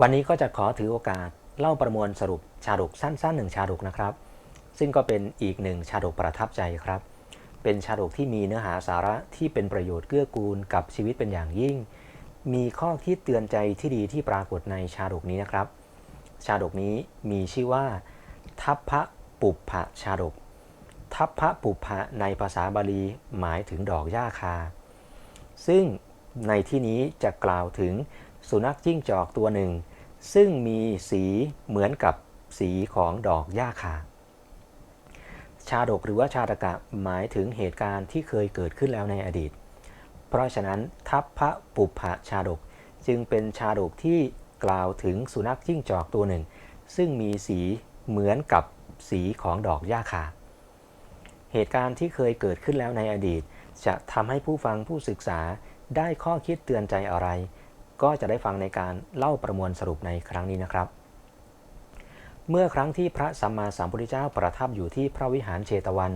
วันนี้ก็จะขอถือโอกาสเล่าประมวลสรุปชาดกสั้นๆหนึ่งชาดกนะครับ ซึ่งก็เป็นอีกหนึ่งชาดกประทับใจครับ เป็นชาดกที่มีเนื้อหาสาระที่เป็นประโยชน์เกื้อกูลกับชีวิตเป็นอย่างยิ่ง มีข้อคิดเตือนใจที่ดีที่ปรากฏในชาดกนี้นะครับ ชาดกนี้มีชื่อว่า ทัพพระปุปภะชาดก ทัพพระปุปภะในภาษาบาลีหมายถึงดอกหญ้าคา ซึ่งในที่นี้จะกล่าวถึง สุนัขจิ้งจอกตัวหนึ่ง ซึ่งมีสีเหมือนกับสีของดอกหญ้าคา ชาดกหรือว่าชาดกะหมายถึงเหตุการณ์ที่เคยเกิดขึ้นแล้วในอดีต เพราะฉะนั้นทัพพระปุปภะชาดกจึงเป็นชาดกที่กล่าวถึงสุนัขจิ้งจอกตัวหนึ่ง ซึ่งมีสีเหมือนกับสีของดอกหญ้าคา เหตุการณ์ที่เคยเกิดขึ้นแล้วในอดีต จะทำให้ผู้ฟังผู้ศึกษาได้ข้อคิดเตือนใจอะไร ก็จะได้ฟังในการเล่าประมวลสรุปในครั้งนี้นะครับ เมื่อครั้งที่พระสัมมาสัมพุทธเจ้าประทับอยู่ที่พระวิหารเชตวัน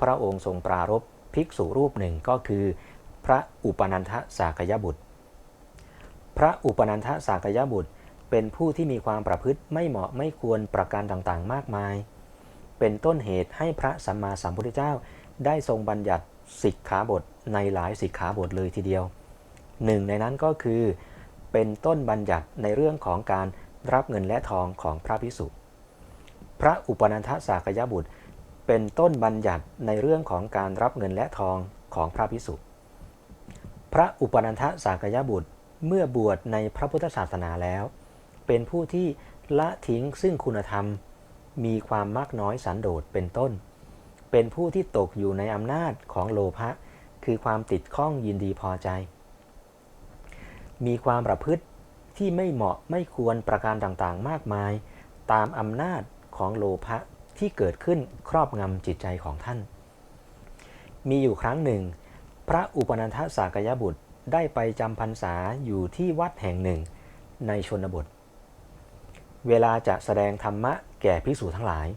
พระองค์ทรงปรารภภิกษุรูปหนึ่งก็คือ พระอุปนันทสากยบุตร พระอุปนันทสากยบุตร เป็นผู้ที่มีความประพฤติไม่เหมาะไม่ควรประการต่างๆ มากมาย เป็นต้นเหตุให้พระสัมมาสัมพุทธเจ้าได้ทรงบัญญัติสิกขาบทในหลายสิกขาบทเลยทีเดียว หนึ่งในนั้นก็คือ เป็นต้นบัญญัติในเรื่องของการรับเงินและทองของพระพิสุพระอุปนันทสากยบุตร เป็นต้นบัญญัติในเรื่องของการรับเงินและทองของพระพิสุพระอุปนันทสากยบุตรเมื่อบวชในพระพุทธศาสนาแล้ว เป็นผู้ที่ละทิ้งซึ่งคุณธรรม มีความมากน้อยสันโดษเป็นต้น เป็นผู้ที่ตกอยู่ในอำนาจของโลภะคือความติดข้องยินดีพอใจ มีความประพฤติที่ไม่เหมาะไม่ควรประการต่างๆ มากมาย ตามอำนาจของโลภะที่เกิดขึ้นครอบงำจิตใจของท่าน มีอยู่ครั้งหนึ่ง พระอุปนันทสากยบุตรได้ไปจำพรรษาอยู่ที่วัดแห่งหนึ่งในชนบท เวลาจะแสดงธรรมะแก่ภิกษุทั้งหลาย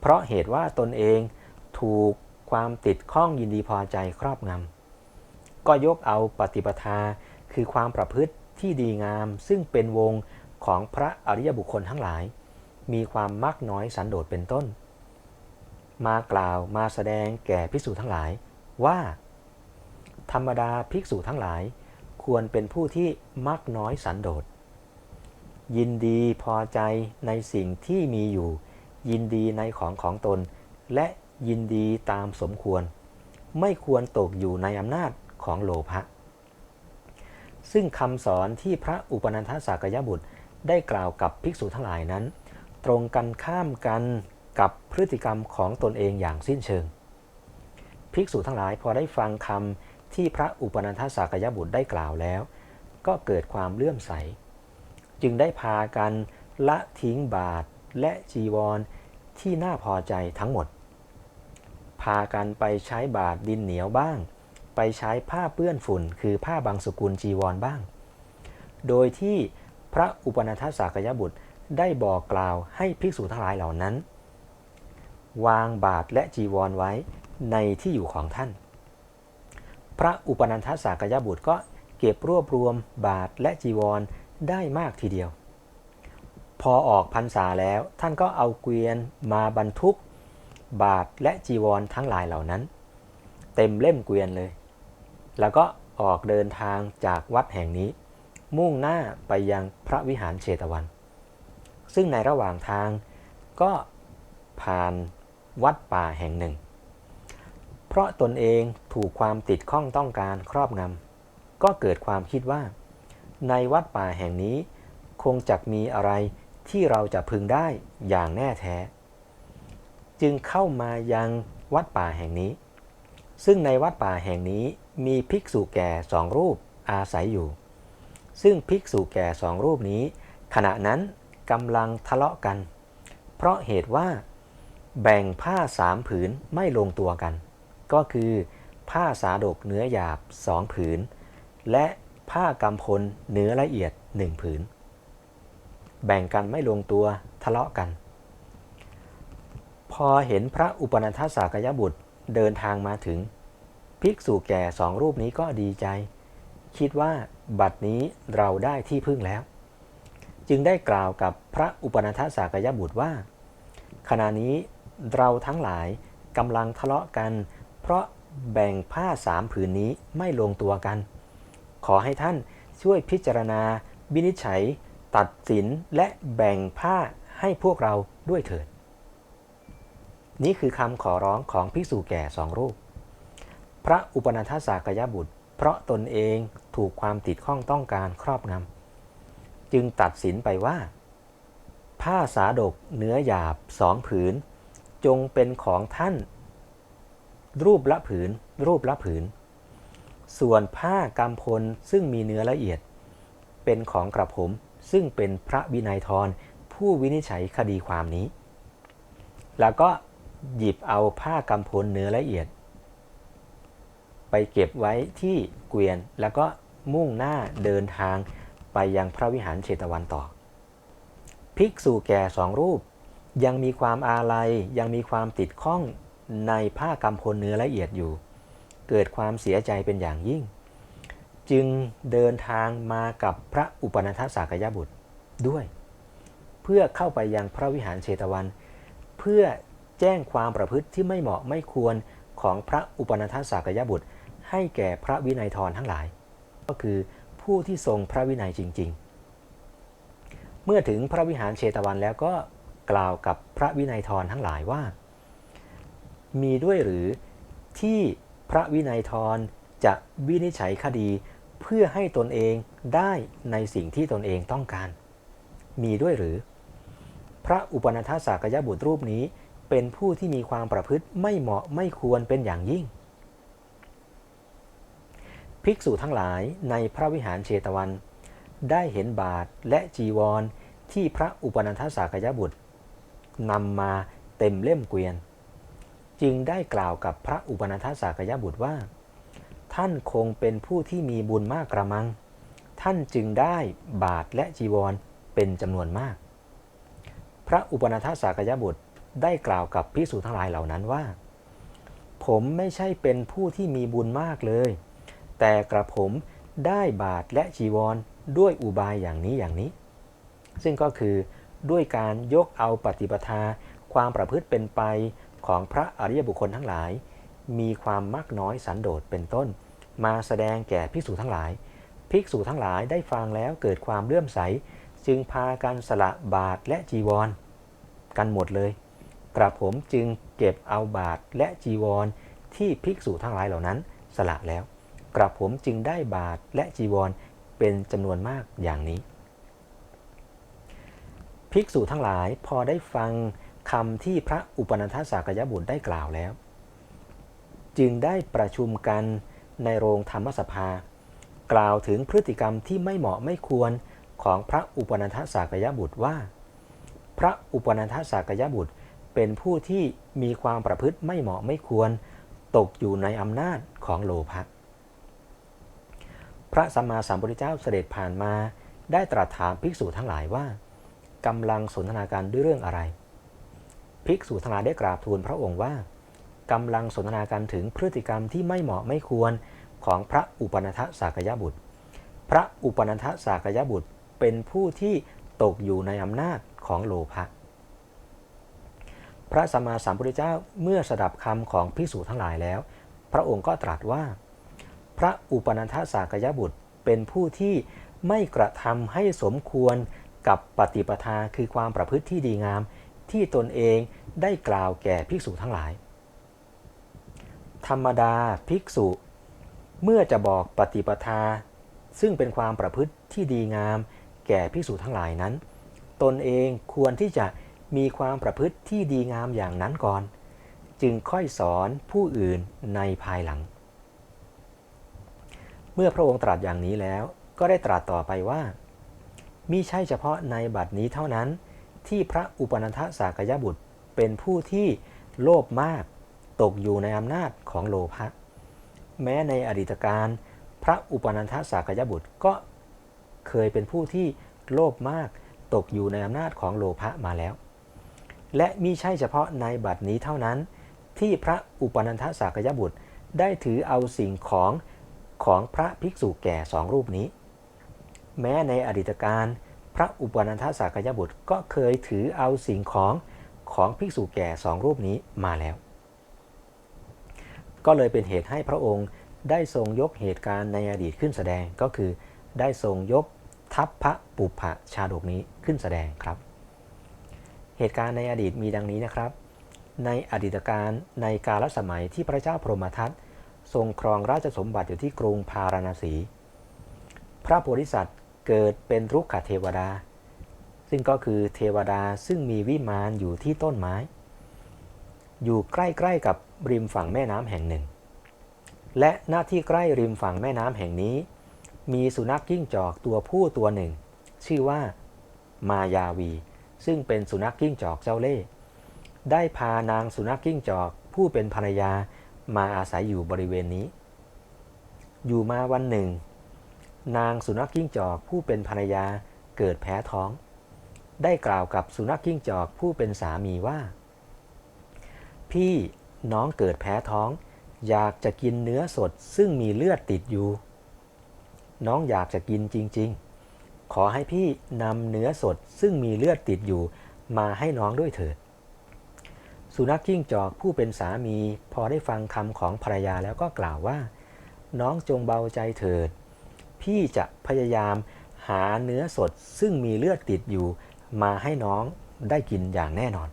เพราะเหตุว่าตนเองถูกความติดข้องยินดีพอใจครอบงำก็ยกเอาปฏิปทา คือความประพฤติที่ดีงาม ซึ่งเป็นวงของพระอริยบุคคลทั้งหลาย มีความมากน้อยสันโดษเป็นต้น มากล่าวมาแสดงแก่ภิกษุทั้งหลายว่า ธรรมดาภิกษุทั้งหลาย ควรเป็นผู้ที่มักน้อยสันโดษยินดีพอใจในสิ่งที่มีอยู่ ยินดีในของของตน และยินดีตามสมควร ไม่ควรตกอยู่ในอำนาจของโลภะ ซึ่งคำสอนที่พระอุปนันทสากยบุตรได้กล่าวกับภิกษุทั้งหลายนั้น ตรงกันข้ามกันกับพฤติกรรมของตนเองอย่างสิ้นเชิง ภิกษุทั้งหลายพอได้ฟังคำที่พระอุปนันทสากยบุตรได้กล่าวแล้ว ก็เกิดความเลื่อมใส จึงได้พากันละทิ้งบาทและจีวรที่น่าพอใจทั้งหมด พากันไปใช้บาทดินเหนียวบ้าง ไปใช้ผ้าเปื้อนฝุ่น คือผ้าบางสกุลจีวรบ้าง โดยที่พระอุปนันทสากยบุตรได้บอกกล่าวให้ภิกษุทั้งหลายเหล่านั้น วางบาทและจีวรไว้ในที่อยู่ของท่าน พระอุปนันทสากยบุตรก็เก็บรวบรวมบาทและจีวรได้มากทีเดียว พอออกพรรษาแล้วท่านก็เอาเกวียนมาบรรทุก บาทและจีวรทั้งหลายเหล่านั้น เต็มเล่มเกวียนเลย แล้วก็ออกเดินทางจากวัดแห่งนี้ มุ่งหน้าไปยังพระวิหารเชตวัน ซึ่งในระหว่างทางก็ผ่านวัดป่าแห่งหนึ่ง เพราะตนเองถูกความติดข้องต้องการครอบงำก็เกิดความคิดว่า ในวัดป่าแห่งนี้ คงจะมีอะไรที่เราจะพึงได้อย่างแน่แท้ จึงเข้ามายังวัดป่าแห่งนี้ ซึ่งในวัดป่าแห่งนี้ มีภิกษุแก่สองรูปอาศัยอยู่ ซึ่งภิกษุแก่สองรูปนี้ ขณะนั้นกำลังทะเลาะกัน เพราะเหตุว่า แบ่งผ้าสามผืนไม่ลงตัวกัน ก็คือ ผ้าสาดกเนื้อหยาบสองผืน และผ้ากำพลเนื้อละเอียดหนึ่งผืน แบ่งกันไม่ลงตัวทะเลาะกัน พอเห็นพระอุปนันทสากยบุตรเดินทางมาถึง ภิกษุแก่สองรูปนี้ก็ดีใจ คิดว่าบัดนี้เราได้ที่พึ่งแล้ว จึงได้กล่าวกับพระอุปนันทสากยบุตรว่า ขณะนี้เราทั้งหลายกำลังทะเลาะกัน เพราะแบ่งผ้าสามผืนนี้ไม่ลงตัวกัน ขอให้ท่านช่วยพิจารณาวินิจฉัย ตัดสินและแบ่งผ้าให้พวกเราด้วยเถิด นี่คือคำขอร้องของภิกษุแก่สองรูป พระอุปนันทสากยบุตร เพราะตนเองถูกความติดข้องต้องการครอบงำจึงตัดสินไปว่า ผ้าสาดกเนื้อหยาบสองผืน จงเป็นของท่านรูปละผืน รูปละผืน ส่วนผ้ากำพลซึ่งมีเนื้อละเอียด เป็นของกระผมซึ่งเป็นพระวินัยทรผู้วินิจฉัยคดีความนี้ แล้วก็หยิบเอาผ้ากำพลเนื้อละเอียด ไปเก็บไว้ที่เกวียน แล้วก็มุ่งหน้าเดินทางไปยังพระวิหารเชตวันต่อ ภิกษุแก่สองรูป ยังมีความอาลัยยังมีความติดข้องในผ้ากำพลเนื้อละเอียดอยู่ เกิดความเสียใจเป็นอย่างยิ่ง จึงเดินทางมากับพระอุปนันทสากยบุตรด้วย เพื่อเข้าไปยังพระวิหารเชตวัน เพื่อแจ้งความประพฤติที่ไม่เหมาะไม่ควรของพระอุปนันทสากยบุตร ให้แก่พระวินัยทรทั้งหลาย ก็คือผู้ที่ทรงพระวินัยจริง ๆ เมื่อถึงพระวิหารเชตวันแล้วก็กล่าวกับพระวินัยทรทั้งหลายว่า มีด้วยหรือที่พระวินัยทรจะวินิจฉัยคดีเพื่อให้ตนเองได้ในสิ่งที่ตนเองต้องการ มีด้วยหรือ พระอุปนัทสากยบุตรรูปนี้เป็นผู้ที่มีความประพฤติไม่เหมาะไม่ควรเป็นอย่างยิ่ง ภิกษุทั้งหลายในพระวิหารเชตวัน ได้เห็นบาทและจีวรที่พระอุปนันทสากยบุตรนำมาเต็มเล่มเกวียน จึงได้กล่าวกับพระอุปนันทสากยบุตรว่า ท่านคงเป็นผู้ที่มีบุญมากกระมัง ท่านจึงได้บาทและจีวรเป็นจำนวนมาก พระอุปนันทสากยบุตรได้กล่าวกับพิสูจทั้งหลายเหล่านั้นว่า ผมไม่ใช่เป็นผู้ที่มีบุญมากเลย แต่กระผมได้บาทและจีวรด้วยอุบายอย่างนี้อย่างนี้ ซึ่งก็คือด้วยการยกเอาปฏิปทา ความประพฤติเป็นไปของพระอริยบุคคลทั้งหลาย มีความมากน้อยสันโดษเป็นต้น มาแสดงแก่ภิกษุทั้งหลาย ภิกษุทั้งหลายได้ฟังแล้วเกิดความเลื่อมใส จึงพากันสละบาทและจีวร กันหมดเลย กระผมจึงเก็บเอาบาทและจีวรที่ภิกษุทั้งหลายเหล่านั้นสละแล้ว กระผมจึงได้บาทและจีวรเป็นจำนวนมากอย่างนี้ ภิกษุทั้งหลายพอได้ฟังคำที่พระอุปนันทสากยบุตรได้กล่าวแล้ว จึงได้ประชุมกันในโรงธรรมสภา กล่าวถึงพฤติกรรมที่ไม่เหมาะไม่ควรของพระอุปนันทสากยบุตรว่า พระอุปนันทสากยบุตรเป็นผู้ที่มีความประพฤติไม่เหมาะไม่ควร ตกอยู่ในอำนาจของโลภะ พระสัมมาสัมพุทธเจ้าเสด็จผ่านมา ได้ตรัสถามภิกษุทั้งหลายว่ากำลังสนทนาการด้วยเรื่องอะไร ภิกษุทั้งหลายได้กราบทูลพระองค์ว่ากำลังสนทนาการถึงพฤติกรรมที่ไม่เหมาะไม่ควรของพระอุปนันทสากยบุตร พระอุปนันทสากยบุตรเป็นผู้ที่ตกอยู่ในอำนาจของโลภะพระสัมมาสัมพุทธเจ้าเมื่อสดับคำของภิกษุทั้งหลายแล้ว พระองค์ก็ตรัสว่า พระอุปนันทสากยบุตร เป็นผู้ที่ไม่กระทำให้สมควรกับปฏิปทาคือความประพฤติที่ดีงาม ที่ตนเองได้กล่าวแก่ภิกษุทั้งหลาย ธรรมดาภิกษุ เมื่อจะบอกปฏิปทา ซึ่งเป็นความประพฤติที่ดีงาม แก่ภิกษุทั้งหลายนั้น ตนเองควรที่จะมีความประพฤติที่ดีงามอย่างนั้นก่อน จึงค่อยสอนผู้อื่นในภายหลัง เมื่อพระองค์ตรัสอย่างนี้แล้ว ก็ได้ตรัสต่อไปว่ามิใช่เฉพาะในบัดนี้เท่านั้น ที่พระอุปนันทสากยบุตรเป็นผู้ที่โลภมากตกอยู่ในอำนาจของโลภะแม้ในอดีตการพระอุปนันทสากยบุตรก็เคยเป็นผู้ที่โลภมากตกอยู่ในอำนาจของโลภะมาแล้ว และมิใช่เฉพาะในบัดนี้เท่านั้น ที่พระอุปนันทสากยบุตรได้ถือเอาสิ่งของ ของพระภิกษุแก่สองรูปนี้ แม้ในอดีตการพระอุปนันทสากยบุตรก็เคยถือเอาสิ่งของของภิกษุแก่สองรูปนี้มาแล้ว ก็เลยเป็นเหตุให้พระองค์ได้ทรงยกเหตุการณ์ในอดีตขึ้นแสดงก็คือ ได้ทรงยกทัพพระปุพพชาดกนี้ขึ้นแสดงครับ เหตุการณ์ในอดีตมีดังนี้นะครับ ในอดีตการในกาลสมัยที่พระเจ้าพรหมทัต ทรงครองราชสมบัติอยู่ที่กรุงพาราณสี พระโพธิสัตว์เกิดเป็นรุกขเทวดา ซึ่งก็คือเทวดาซึ่งมีวิมานอยู่ที่ต้นไม้ อยู่ใกล้ๆกับริมฝั่งแม่น้ำแห่งหนึ่ง และหน้าที่ใกล้ริมฝั่งแม่น้ำแห่งนี้ มีสุนัขกิ้งจอกตัวผู้ตัวหนึ่ง ชื่อว่ามายาวี ซึ่งเป็นสุนัขกิ้งจอกเจ้าเล่ห์ได้พานางสุนัขกิ้งจอกผู้เป็นภรรยา มาอาศัยอยู่บริเวณนี้ อยู่มาวันหนึ่ง นางสุนัขกิ้งจอกผู้เป็นภรรยาเกิดแพ้ท้อง ได้กล่าวกับสุนัขกิ้งจอกผู้เป็นสามีว่า พี่น้องเกิดแพ้ท้อง อยากจะกินเนื้อสดซึ่งมีเลือดติดอยู่ น้องอยากจะกินจริง ๆ ขอให้พี่นำเนื้อสดซึ่งมีเลือดติดอยู่ มาให้น้องด้วยเถิด สุนัขกิ้งจอกผู้เป็นสามี พอได้ฟังคำของภรรยาแล้วก็กล่าวว่า น้องจงเบาใจเถิด พี่จะพยายามหาเนื้อสดซึ่งมีเลือดติดอยู่ มาให้น้องได้กินอย่างแน่นอน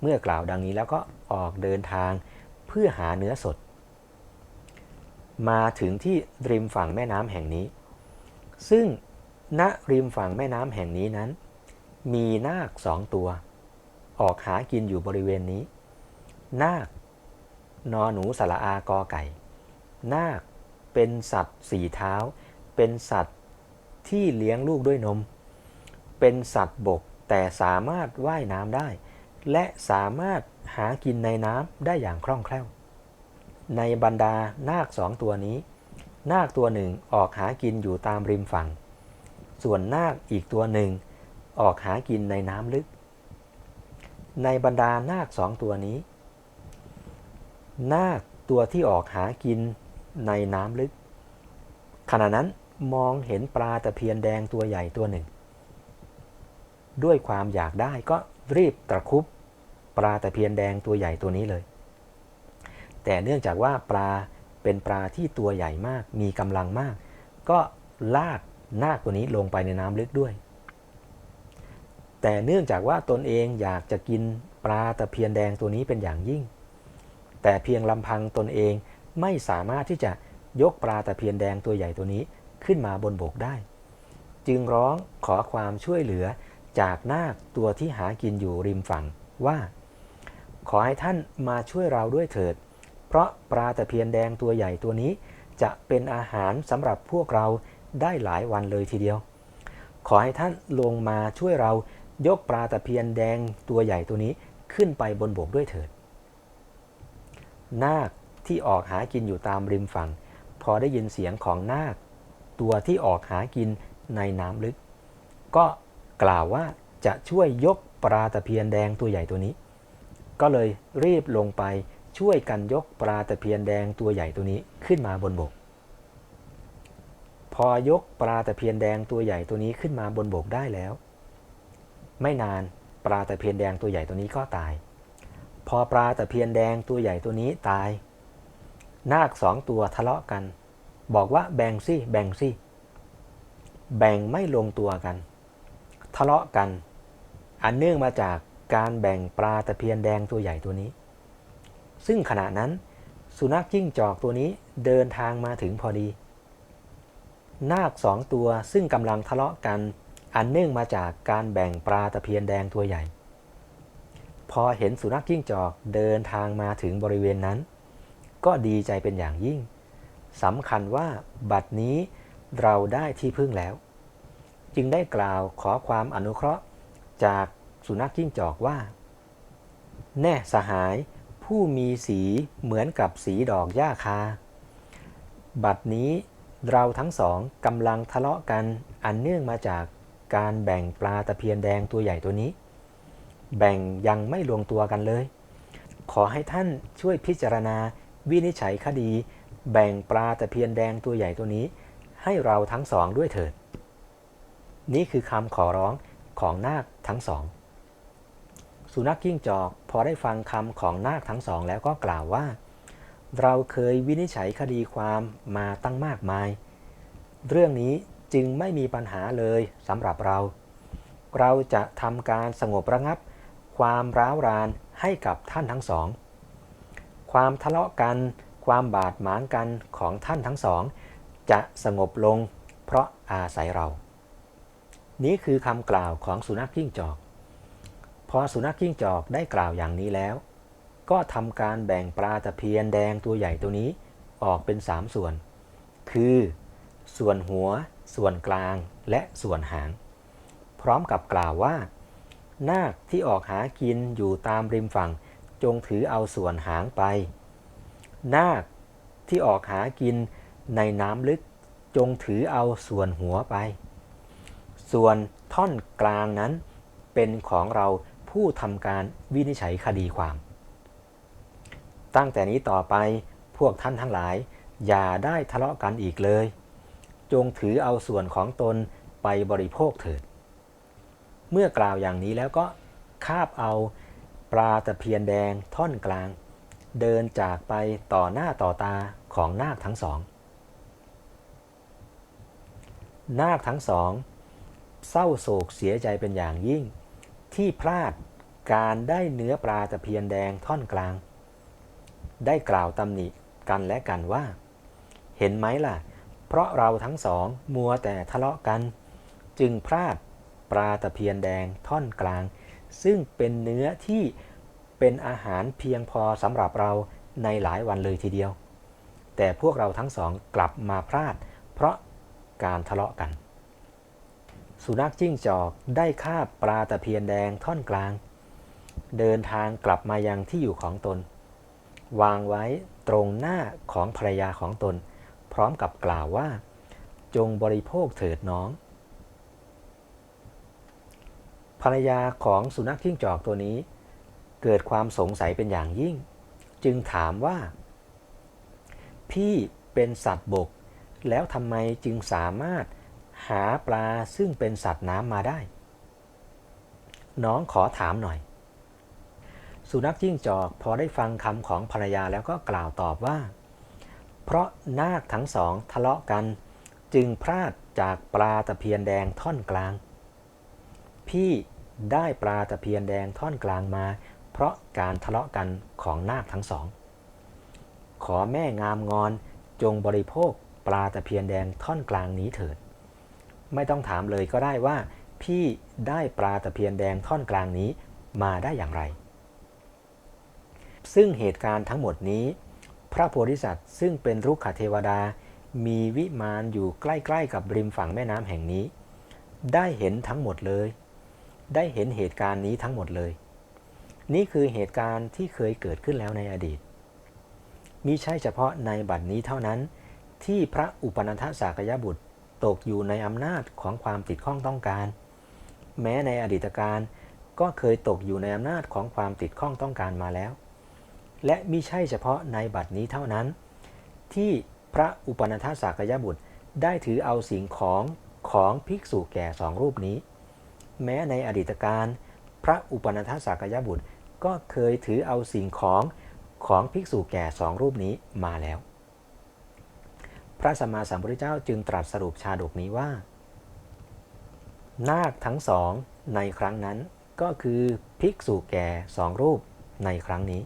เมื่อกล่าวดังนี้แล้วก็ออกเดินทางเพื่อหาเนื้อสด มาถึงที่ริมฝั่งแม่น้ำแห่งนี้ ซึ่งณริมฝั่งแม่น้ำแห่งนี้นั้น มีนาคสองตัว ออกหากินอยู่บริเวณนี้ นาคนอหนูสระอากอไก่ นาคเป็นสัตว์สี่เท้า เป็นสัตว์ที่เลี้ยงลูกด้วยนม เป็นสัตว์บกแต่สามารถว่ายน้ำได้ และสามารถหากินในน้ำได้อย่างคล่องแคล่ว ในบรรดานาคสองตัวนี้ นาคตัวหนึ่งออกหากินอยู่ตามริมฝั่ง ส่วนนาคอีกตัวหนึ่งออกหากินในน้ำลึก ในบรรดานาคสองตัวนี้ นาคตัวที่ออกหากินในน้ำลึก ขณะนั้นมองเห็นปลาตะเพียนแดงตัวใหญ่ตัวหนึ่ง ด้วยความอยากได้ก็รีบตะครุบปลาตะเพียนแดงตัวใหญ่ตัวนี้เลย แต่เนื่องจากว่าปลาเป็นปลาที่ตัวใหญ่มาก มีกำลังมาก ก็ลากนาคตัวนี้ลงไปในน้ำลึกด้วย แต่เนื่องจากว่าตนเองอยากจะกินปลาตะเพียนแดงตัวนี้เป็นอย่างยิ่ง แต่เพียงลำพังตนเองไม่สามารถที่จะยกปลาตะเพียนแดงตัวใหญ่ตัวนี้ขึ้นมาบนบกได้ จึงร้องขอความช่วยเหลือจากนาคตัวที่หากินอยู่ริมฝั่งว่า ขอให้ท่านมาช่วยเราด้วยเถิด เพราะปลาตะเพียนแดงตัวใหญ่ตัวนี้ จะเป็นอาหารสำหรับพวกเราได้หลายวันเลยทีเดียว ขอให้ท่านลงมาช่วยเรา ยกปลาตะเพียนแดงตัวใหญ่ตัวนี้ขึ้นไปบนบกด้วยเถิด นาคที่ออกหากินอยู่ตามริมฝั่ง พอได้ยินเสียงของนาค ตัวที่ออกหากินในน้ำลึก ก็กล่าวว่าจะช่วยยกปลาตะเพียนแดงตัวใหญ่ตัวนี้ ก็เลยรีบลงไปช่วยกันยกปลาตะเพียนแดงตัวใหญ่ตัวนี้ขึ้นมาบนบก พอยกปลาตะเพียนแดงตัวใหญ่ตัวนี้ขึ้นมาบนบกได้แล้ว ไม่นานปลาตะเพียนแดงตัวใหญ่ตัวนี้ก็ตาย พอปลาตะเพียนแดงตัวใหญ่ตัวนี้ตาย นาคสองตัวทะเลาะกัน บอกว่าแบ่งสิแบ่งสิแบ่งไม่ลงตัวกัน ทะเลาะกัน อันเนื่องมาจากการแบ่งปลาตะเพียนแดงตัวใหญ่ตัวนี้ ซึ่งขณะนั้น สุนัขจิ้งจอกตัวนี้เดินทางมาถึงพอดี นาคสองตัวซึ่งกำลังทะเลาะกัน อันเนื่องมาจากการแบ่งปลาตะเพียนแดงตัวใหญ่ พอเห็นสุนัขจิ้งจอกเดินทางมาถึงบริเวณนั้น ก็ดีใจเป็นอย่างยิ่งสำคัญว่าบัดนี้เราได้ที่พึ่งแล้ว จึงได้กล่าวขอความอนุเคราะห์จากสุนัขจิ้งจอกว่า แน่สหายผู้มีสีเหมือนกับสีดอกหญ้าคา บัดนี้เราทั้งสองกำลังทะเลาะกันอันเนื่องมาจาก การแบ่งปลาตะเพียนแดงตัวใหญ่ตัวนี้ แบ่งยังไม่ลงตัวกันเลย ขอให้ท่านช่วยพิจารณาวินิจฉัยคดี แบ่งปลาตะเพียนแดงตัวใหญ่ตัวนี้ ให้เราทั้งสองด้วยเถิด นี่คือคำขอร้องของนาคทั้งสอง สุนัขกิ้งจอกพอได้ฟังคำของนาคทั้งสองแล้วก็กล่าวว่า เราเคยวินิจฉัยคดีความมาตั้งมากมาย เรื่องนี้ จึงไม่มีปัญหาเลยสำหรับเรา เราจะทำการสงบระงับ ความร้าวรานให้กับท่านทั้งสอง ความทะเลาะกัน ความบาดหมางกันของท่านทั้งสอง จะสงบลงเพราะอาศัยเรา นี้คือคำกล่าวของสุนัขกิ้งจอก พอสุนัขกิ้งจอกได้กล่าวอย่างนี้แล้ว ก็ทำการแบ่งปลาตะเพียนแดงตัวใหญ่ตัวนี้ออกเป็นสามส่วน คือ ส่วนหัว ส่วนกลางและส่วนหาง พร้อมกับกล่าวว่า นาคที่ออกหากินอยู่ตามริมฝั่งจงถือเอาส่วนหางไป นาคที่ออกหากินในน้ำลึกจงถือเอาส่วนหัวไป ส่วนท่อนกลางนั้นเป็นของเราผู้ทำการวินิจฉัยคดีความ ตั้งแต่นี้ต่อไปพวกท่านทั้งหลาย อย่าได้ทะเลาะกันอีกเลย จงถือเอาส่วนของตนไปบริโภคเถิด เมื่อกล่าวอย่างนี้แล้วก็คาบเอาปลาตะเพียนแดงท่อนกลาง เดินจากไปต่อหน้าต่อตาของนาคทั้งสอง นาคทั้งสอง เศร้าโศกเสียใจเป็นอย่างยิ่ง ที่พลาดการได้เนื้อปลาตะเพียนแดงท่อนกลาง ได้กล่าวตำหนิกันและกันว่า เห็นไหมล่ะ เพราะเราทั้งสองมัวแต่ทะเลาะกัน จึงพลาดปลาตะเพียนแดงท่อนกลาง ซึ่งเป็นเนื้อที่เป็นอาหารเพียงพอสำหรับเราในหลายวันเลยทีเดียว แต่พวกเราทั้งสองกลับมาพลาด เพราะการทะเลาะกัน สุนัขจิ้งจอกได้คาบปลาตะเพียนแดงท่อนกลาง เดินทางกลับมายังที่อยู่ของตน วางไว้ตรงหน้าของภรรยาของตน พร้อมกับกล่าวว่า จงบริโภคเถิดน้อง ภรรยาของสุนัขจิ้งจอกตัวนี้ เกิดความสงสัยเป็นอย่างยิ่ง จึงถามว่า พี่เป็นสัตว์บก แล้วทำไมจึงสามารถหาปลาซึ่งเป็นสัตว์น้ำมาได้ น้องขอถามหน่อย สุนัขจิ้งจอกพอได้ฟังคำของภรรยาแล้วก็กล่าวตอบว่า เพราะนาคทั้งสองทะเลาะกัน จึงพลาดจากปลาตะเพียนแดงท่อนกลาง พี่ได้ปลาตะเพียนแดงท่อนกลางมา เพราะการทะเลาะกันของนาคทั้งสอง ขอแม่งามงอนจงบริโภคปลาตะเพียนแดงท่อนกลางนี้เถิด ไม่ต้องถามเลยก็ได้ว่า พี่ได้ปลาตะเพียนแดงท่อนกลางนี้มาได้อย่างไร ซึ่งเหตุการณ์ทั้งหมดนี้ พระโพธิสัตว์ ซึ่งเป็นรุกขเทวดา มีวิมานอยู่ใกล้ ๆ กับริมฝั่งแม่น้ำแห่งนี้ ได้เห็นทั้งหมดเลย ได้เห็นเหตุการณ์นี้ทั้งหมดเลย นี่คือเหตุการณ์ที่เคยเกิดขึ้นแล้วในอดีตมิใช่เฉพาะในบัดนี้เท่านั้น ที่พระอุปนันทสากยบุตรตกอยู่ในอำนาจของความติดข้องต้องการ แม้ในอดีตการก็เคยตกอยู่ในอำนาจของความติดข้องต้องการมาแล้ว และมิใช่เฉพาะในบัดนี้เท่านั้น ที่พระอุปนันทสากยบุตรได้ถือเอาสิ่งของของภิกษุแก่สองรูปนี้ แม้ในอดีตการพระอุปนันทสากยบุตรก็เคยถือเอาสิ่งของของภิกษุแก่สองรูปนี้มาแล้ว พระสัมมาสัมพุทธเจ้าจึงตรัสสรุปชาดกนี้ว่า นาคทั้งสองในครั้งนั้นก็คือภิกษุแก่สองรูปในครั้งนี้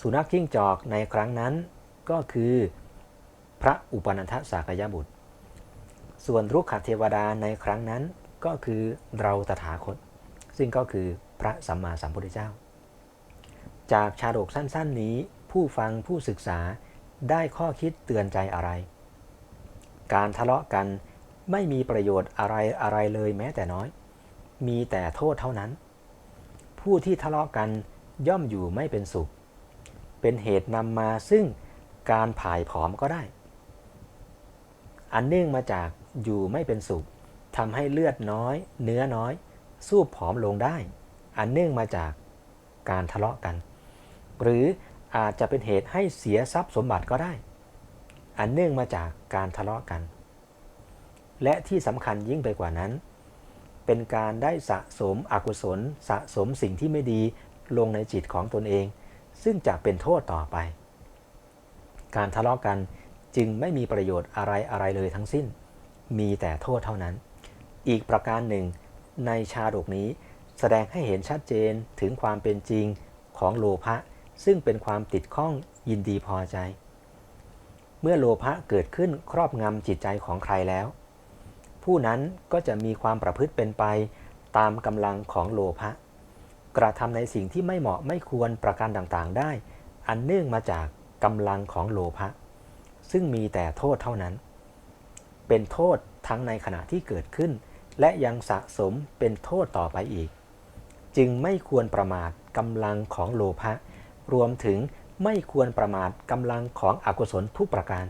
สุนัขจิ้งจอกในครั้งนั้นก็คือพระอุปนันทสากยบุตร ส่วนรุกขเทวดาในครั้งนั้นก็คือเราตถาคต ซึ่งก็คือพระสัมมาสัมพุทธเจ้า จากชาดกสั้น ๆ นี้ผู้ฟังผู้ศึกษาได้ข้อคิดเตือนใจอะไร การทะเลาะกันไม่มีประโยชน์อะไรอะไรเลยแม้แต่น้อย มีแต่โทษเท่านั้น ผู้ที่ทะเลาะกันย่อมอยู่ไม่เป็นสุข เป็นเหตุนำมาซึ่งการผายผอมก็ได้ อันเนื่องมาจากอยู่ไม่เป็นสุขทำให้เลือดน้อย เนื้อน้อย สู้ผอมลงได้ อันเนื่องมาจากการทะเลาะกัน หรืออาจจะเป็นเหตุให้เสียทรัพย์สมบัติก็ได้ อันเนื่องมาจากการทะเลาะกัน และที่สำคัญยิ่งไปกว่านั้น เป็นการได้สะสมอกุศล สะสมสิ่งที่ไม่ดีลงในจิตของตนเอง ซึ่งจะเป็นโทษต่อไป การทะเลาะกันจึงไม่มีประโยชน์อะไรอะไรเลยทั้งสิ้น มีแต่โทษเท่านั้น อีกประการหนึ่ง ในชาดกนี้แสดงให้เห็นชัดเจนถึงความเป็นจริงของโลภะซึ่งเป็นความติดข้องยินดีพอใจ เมื่อโลภะเกิดขึ้นครอบงำจิตใจของใครแล้ว ผู้นั้นก็จะมีความประพฤติเป็นไปตามกำลังของโลภะ กระทำในสิ่งที่ไม่เหมาะไม่ควรประการต่างๆ ได้ อันเนื่องมาจากกำลังของโลภะซึ่งมีแต่โทษเท่านั้น เป็นโทษทั้งในขณะที่เกิดขึ้น และยังสะสมเป็นโทษต่อไปอีก จึงไม่ควรประมาทกำลังของโลภะรวมถึงไม่ควรประมาทกำลังของอกุศลทุกประการ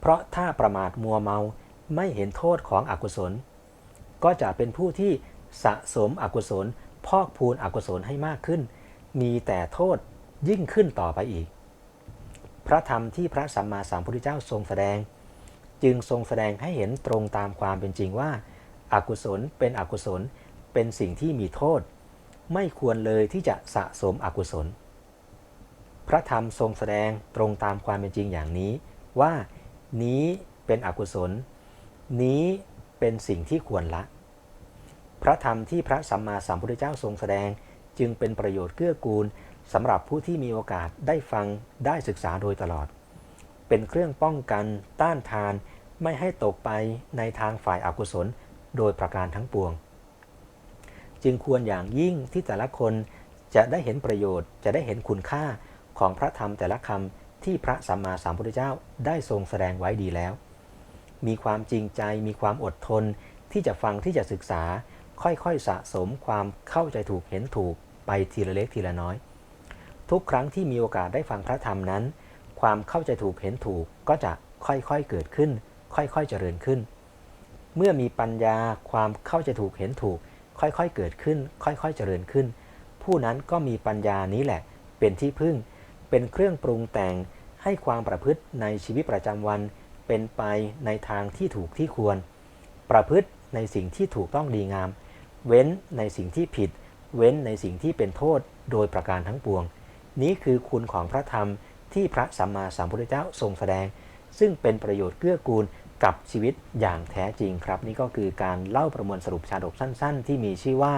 เพราะถ้าประมาทมัวเมาไม่เห็นโทษของอกุศล ก็จะเป็นผู้ที่สะสมอกุศล พอกพูนอกุศลให้มากขึ้น มีแต่โทษยิ่งขึ้นต่อไปอีก พระธรรมที่พระสัมมาสัมพุทธเจ้าทรงแสดง จึงทรงแสดงให้เห็นตรงตามความเป็นจริงว่าอากุศลเป็นอกุศลเป็นสิ่งที่มีโทษ ไม่ควรเลยที่จะสะสมอกุศล พระธรรมทรงแสดงตรงตามความเป็นจริงอย่างนี้ ว่านี้เป็นอกุศล นี้เป็นสิ่งที่ควรละ พระธรรมที่พระสัมมาสัมพุทธเจ้าทรงแสดง จึงเป็นประโยชน์เกื้อกูลสำหรับผู้ที่มีโอกาสได้ฟังได้ศึกษาโดยตลอด เป็นเครื่องป้องกันต้านทานไม่ให้ตกไปในทางฝ่ายอากุศลโดยประการทั้งปวง จึงควรอย่างยิ่งที่แต่ละคนจะได้เห็นประโยชน์จะได้เห็นคุณค่าของพระธรรมแต่ละคำที่พระสัมมาสัมพุทธเจ้าได้ทรงแสดงไว้ดีแล้ว มีความจริงใจมีความอดทนที่จะฟังที่จะศึกษา ค่อยๆสะสมความเข้าใจถูกเห็นถูกไปทีละเล็กทีละน้อย ทุกครั้งที่มีโอกาสได้ฟังพระธรรมนั้น ความเข้าใจถูกเห็นถูกก็จะค่อยๆเกิดขึ้น ค่อยๆเจริญขึ้น เมื่อมีปัญญาความเข้าใจถูกเห็นถูก ค่อยๆเกิดขึ้น ค่อยๆเจริญขึ้น ผู้นั้นก็มีปัญญานี้แหละ เป็นที่พึ่ง เป็นเครื่องปรุงแต่งให้ความประพฤติในชีวิตประจำวัน เป็นไปในทางที่ถูกที่ควร ประพฤติในสิ่งที่ถูกต้องดีงาม เว้นในสิ่งที่ผิด เว้นในสิ่งที่เป็นโทษโดยประการทั้งปวง นี้คือคุณของพระธรรมที่พระสัมมาสัมพุทธเจ้าทรงแสดง ซึ่งเป็นประโยชน์เกื้อกูลกับชีวิตอย่างแท้จริงครับ นี่ก็คือการเล่าประมวลสรุปชาดกสั้น ๆ ที่มีชื่อว่า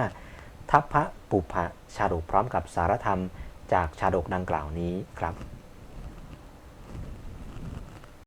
ทัพพระปุพพะชาดกพร้อมกับสารธรรม จากชาดกดังกล่าวนี้ครับ